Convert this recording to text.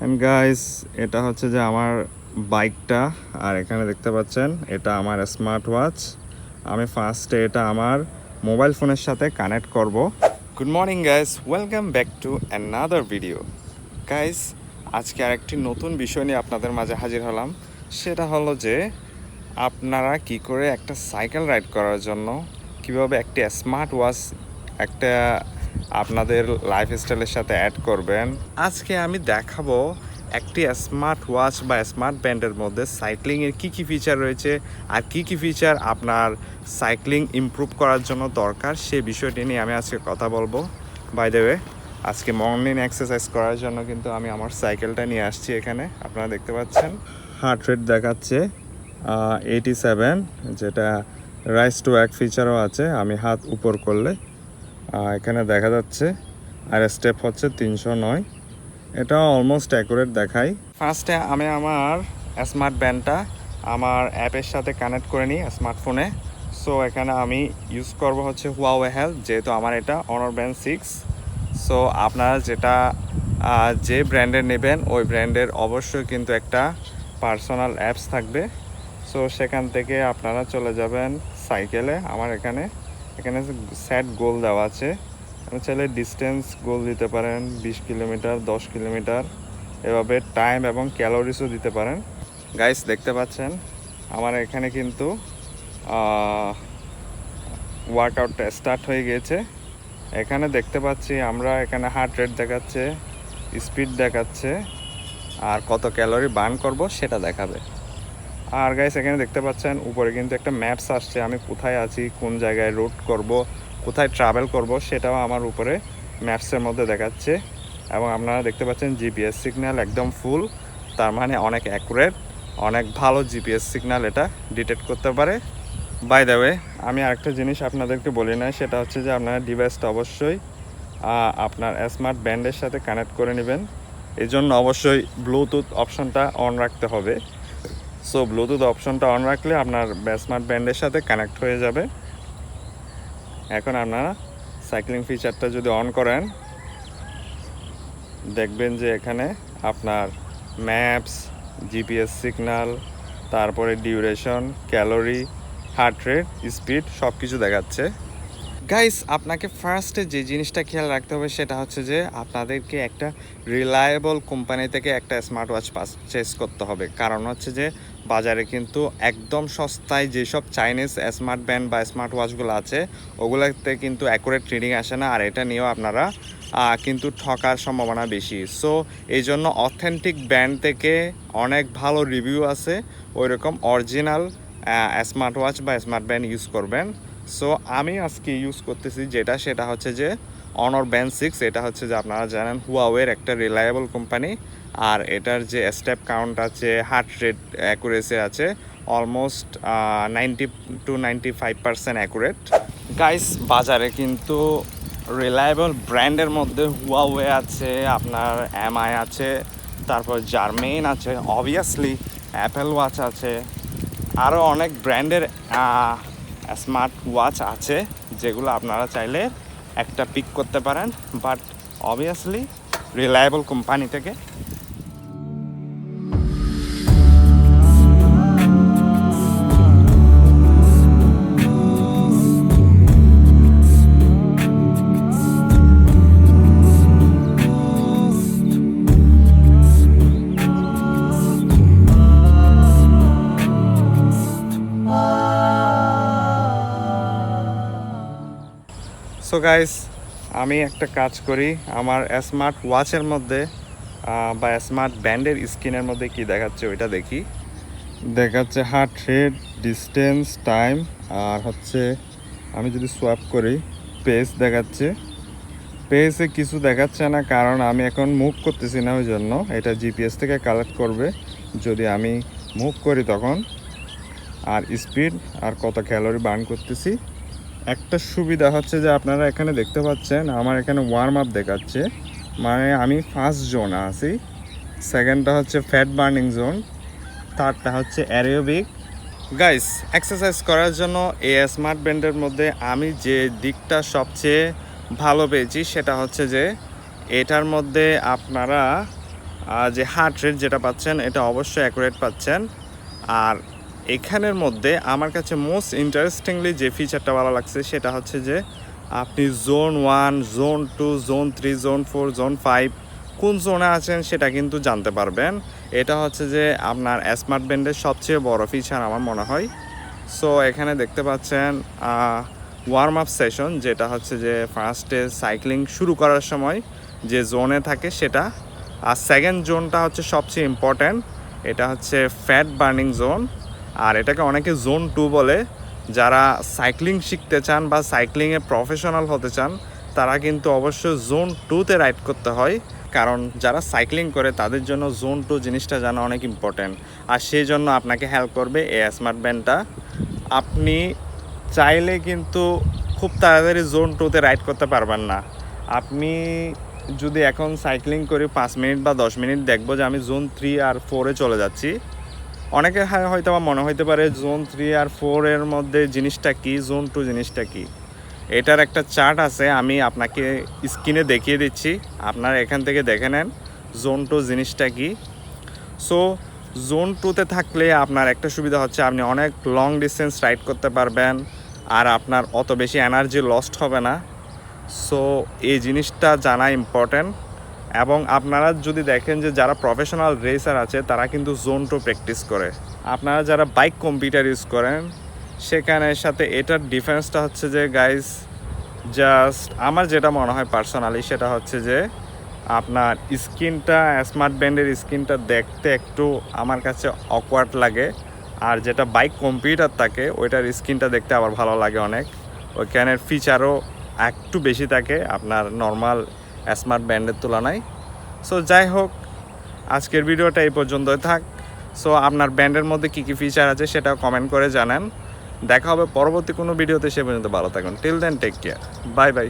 And guys এটা হচ্ছে যে আমার বাইকটা, আর এখানে দেখতে পাচ্ছেন, এটা আমার স্মার্ট ওয়াচ আমি ফার্স্টে এটা আমার মোবাইল ফোনের সাথে কানেক্ট করব। Good morning guys welcome back to another video guys আজকে আরেকটি নতুন বিষয় নিয়ে আপনাদের মাঝে হাজির হলাম। সেটা হলো যে, আপনারা কি করে একটা সাইকেল রাইড করার জন্য, কীভাবে একটি স্মার্ট ওয়াচ একটা আপনাদের লাইফস্টাইলের সাথে অ্যাড করবেন। আজকে আমি দেখাবো একটি স্মার্ট ওয়াচ বা স্মার্ট ব্যান্ডের মধ্যে সাইক্লিংয়ের কী কী ফিচার রয়েছে আর কী কী ফিচার আপনার সাইক্লিং ইমপ্রুভ করার জন্য দরকার সে বিষয়টি নিয়ে আমি আজকে কথা বলব। বাই ওয়ে আজকে মর্নিং এক্সারসাইজ করার জন্য কিন্তু আমি আমার সাইকেলটা নিয়ে আসছি এখানে, আপনারা দেখতে পাচ্ছেন। হার্ট রেট দেখাচ্ছে এইটি সেভেন যেটা রাইস টু এক ফিচারও আছে, আমি হাত উপর করলে এখানে দেখা যাচ্ছে, আর স্টেপ হচ্ছে তিনশো নয়। এটা অলমোস্ট অ্যাকুরেট দেখাই ফার্স্টে আমি আমার স্মার্ট ব্যান্ডটা আমার অ্যাপের সাথে কানেক্ট করে নিই স্মার্টফোনে সো এখানে আমি ইউজ করব হচ্ছে হুয়াওয়ে হেলথ যেহেতু আমার এটা অনার ব্যান্ড সিক্স সো আপনারা যেটা যে ব্র্যান্ডের নেবেন, ওই ব্র্যান্ডের অবশ্যই কিন্তু একটা পার্সোনাল অ্যাপস থাকবে। সো সেখান থেকে আপনারা চলে যাবেন সাইকেলে আমার এখানে। এখানে সেট গোল দেওয়া আছে, আপনি চাইলে ডিস্টেন্স গোল দিতে পারেন, বিশ কিলোমিটার, দশ কিলোমিটার, এভাবে টাইম এবং ক্যালোরিসও দিতে পারেন। গাইস দেখতে পাচ্ছেন, আমার এখানে কিন্তু ওয়ার্কআউটটা স্টার্ট হয়ে গিয়েছে এখানে দেখতে পাচ্ছি আমরা এখানে হার্ট রেট দেখাচ্ছে স্পিড দেখাচ্ছে, আর কত ক্যালোরি বার্ন করব সেটা দেখাবে। আর গাইস এখানে দেখতে পাচ্ছেন, উপরে কিন্তু একটা ম্যাপস আসছে, আমি কোথায় আছি, কোন জায়গায় রুট করব, কোথায় ট্রাভেল করব, সেটাও আমার উপরে ম্যাপসের মধ্যে দেখাচ্ছে। এবং আপনারা দেখতে পাচ্ছেন জিপিএস সিগন্যাল একদম ফুল তার মানে অনেক অ্যাকুরেট অনেক ভালো জিপিএস সিগন্যাল এটা ডিটেক্ট করতে পারে। বাই দ্য ওয়ে আমি আরেকটা জিনিস আপনাদেরকে বলি না সেটা হচ্ছে যে আপনারা ডিভাইসটা অবশ্যই আপনার স্মার্ট ব্যান্ডের সাথে কানেক্ট করে নেবেন। এই জন্য অবশ্যই ব্লুটুথ অপশনটা অন রাখতে হবে। সো ব্লুটুথ অপশনটা অন রাখলে আপনার স্মার্ট ব্যান্ডের সাথে কানেক্ট হয়ে যাবে। এখন আপনারা সাইক্লিং ফিচারটা যদি অন করেন, দেখবেন যে এখানে আপনার ম্যাপস জিপিএস সিগন্যাল তারপরে duration calorie heart rate speed সব কিছু দেখাচ্ছে। গাইস আপনাকে ফার্স্টে যে জিনিসটা খেয়াল রাখতে হবে সেটা হচ্ছে যে আপনাদেরকে একটা রিলায়েবল কোম্পানি থেকে একটা স্মার্ট ওয়াচ পারচেস করতে হবে। কারণ হচ্ছে যে বাজারে কিন্তু একদম সস্তায় যেসব চাইনিজ স্মার্ট ব্যান্ড বা স্মার্ট ওয়াচগুলো আছে, ওগুলোতে কিন্তু অ্যাকুরেট রিডিং আসে না, আর এটা নিয়েও আপনারা কিন্তু ঠকার সম্ভাবনা বেশি। সো এই জন্য অথেন্টিক ব্র্যান্ড থেকে অনেক ভালো রিভিউ আছে ওই রকম অরিজিনাল স্মার্ট ওয়াচ বা স্মার্ট ব্যান্ড ইউজ করবেন। সো আমি আজকে ইউজ করতেছি যেটা, সেটা হচ্ছে যে অনর ব্যান্ড সিক্স এটা হচ্ছে যে আপনারা জানেন হুয়াওয়ের একটা রিলায়েবল কোম্পানি আর এটার যে স্টেপ কাউন্ট আছে হার্ট রেট অ্যাকুরেসি আছে almost ninety two ninety five percent accurate guys বাজারে কিন্তু রিলায়েবল ব্র্যান্ডের মধ্যে হুয়াওয়ে আছে, আপনার এমআই আছে, তারপর জার্মেন আছে অবভিয়াসলি অ্যাপেল ওয়াচ আছে আরও অনেক ব্র্যান্ডের স্মার্ট ওয়াচ আছে, যেগুলো আপনারা চাইলে একটা পিক করতে পারেন বাট অবভিয়াসলি রিলায়েবল কোম্পানি থেকে সো গাইস আমি একটা কাজ করি, আমার স্মার্ট ওয়াচের মধ্যে বা স্মার্ট ব্যান্ডের স্ক্রিনের মধ্যে কি দেখাচ্ছে ওইটা দেখি। দেখাচ্ছে হার্ট রেট ডিস্টেন্স টাইম আর হচ্ছে আমি যদি সোয়াপ করি পেস দেখাচ্ছে। পেসে কিছু দেখাচ্ছে না, কারণ আমি এখন মুভ করতেছি না ওই জন্য এটা জিপিএস থেকে কালেক্ট করবে, যদি আমি মুভ করি তখন। আর স্পিড আর কত ক্যালোরি বার্ন করতেছি। একটা সুবিধা হচ্ছে যে আপনারা এখানে দেখতে পাচ্ছেন, আমার এখানে ওয়ার্ম আপ দেখাচ্ছে। মানে আমি ফার্স্ট জোন আছি। সেকেন্ডটা হচ্ছে ফ্যাট বার্নিং জোন থার্ডটা হচ্ছে অ্যারোবিক গাইস এক্সারসাইজ করার জন্য এই স্মার্ট ব্যান্ডের মধ্যে আমি যে দিকটা সবচেয়ে ভালো পেয়েছি সেটা হচ্ছে যে এটার মধ্যে আপনারা যে হার্ট রেট যেটা পাচ্ছেন, এটা অবশ্যই অ্যাকুরেট পাচ্ছেন। আর এখানের মধ্যে আমার কাছে মোস্ট ইন্টারেস্টিংলি যে ফিচারটা ভালো লাগছে সেটা হচ্ছে যে আপনি zone one zone two zone three zone four zone five কোন জোনে আছেন সেটা কিন্তু জানতে পারবেন। এটা হচ্ছে যে আপনার স্মার্ট ব্যান্ডের সবচেয়ে বড় ফিচার আমার মনে হয়। সো এখানে দেখতে পাচ্ছেন ওয়ার্ম আপ সেশন যেটা হচ্ছে যে ফার্স্টে সাইক্লিং শুরু করার সময় যে জোনে থাকে সেটা। আর সেকেন্ড জোনটা হচ্ছে সবচেয়ে ইম্পর্ট্যান্ট এটা হচ্ছে ফ্যাট বার্নিং জোন আর এটাকে অনেকে জোন টু বলে, যারা সাইক্লিং শিখতে চান বা সাইক্লিংয়ে প্রফেশনাল হতে চান, তারা কিন্তু অবশ্যই জোন টুতে রাইড করতে হয়। কারণ যারা সাইক্লিং করে, তাদের জন্য জোন টু জিনিসটা জানা অনেক ইম্পর্ট্যান্ট আর সেই জন্য আপনাকে হেল্প করবে এই স্মার্ট ব্যান্ডটা। আপনি চাইলে কিন্তু খুব তাড়াতাড়ি জোন টুতে রাইড করতে পারবেন না। আপনি যদি এখন সাইক্লিং করি পাঁচ মিনিট বা দশ মিনিট দেখব যে আমি জোন থ্রি আর ফোরে চলে যাচ্ছি। অনেকের হ্যাঁ হয়তো বা মনে হইতে পারে জোন থ্রি আর ফোর এর মধ্যে জিনিসটা কি? জোন টু জিনিসটা কি? এটার একটা চার্ট আছে, আমি আপনাকে স্ক্রিনে দেখিয়ে দিচ্ছি। আপনারা এখান থেকে দেখে নেন জোন টু জিনিসটা কি। সো জোন টুতে থাকলে আপনার একটা সুবিধা হচ্ছে, আপনি অনেক লং ডিস্টেন্স রাইড করতে পারবেন আর আপনার অত বেশি এনার্জি লস্ট হবে না। সো এই জিনিসটা জানা ইম্পর্ট্যান্ট এবং আপনারা যদি দেখেন যে যারা প্রফেশনাল রেসার আছে, তারা কিন্তু জোন টু প্র্যাকটিস করে। আপনারা যারা বাইক কম্পিউটার ইউজ করেন সেখানের সাথে এটার ডিফারেন্সটা হচ্ছে যে গাইস জাস্ট আমার যেটা মনে হয় পার্সোনালি সেটা হচ্ছে যে, আপনার স্কিনটা স্মার্ট ব্যান্ডের স্কিনটা দেখতে একটু আমার কাছে অকওয়ার্ড লাগে। আর যেটা বাইক কম্পিউটার থাকে, ওইটার স্কিনটা দেখতে আবার ভালো লাগে অনেক। ওইখানের ফিচারও একটু বেশি থাকে, আপনার নর্মাল স্মার্ট ব্যান্ডের তুলনায়। সো যাই হোক, আজকের ভিডিওটা এই পর্যন্তই থাক। সো আপনার ব্যান্ডের মধ্যে কী কী ফিচার আছে সেটা কমেন্ট করে জানান। দেখা হবে পরবর্তী কোনো ভিডিওতে, সে পর্যন্ত ভালো থাকুন। Till then take care bye bye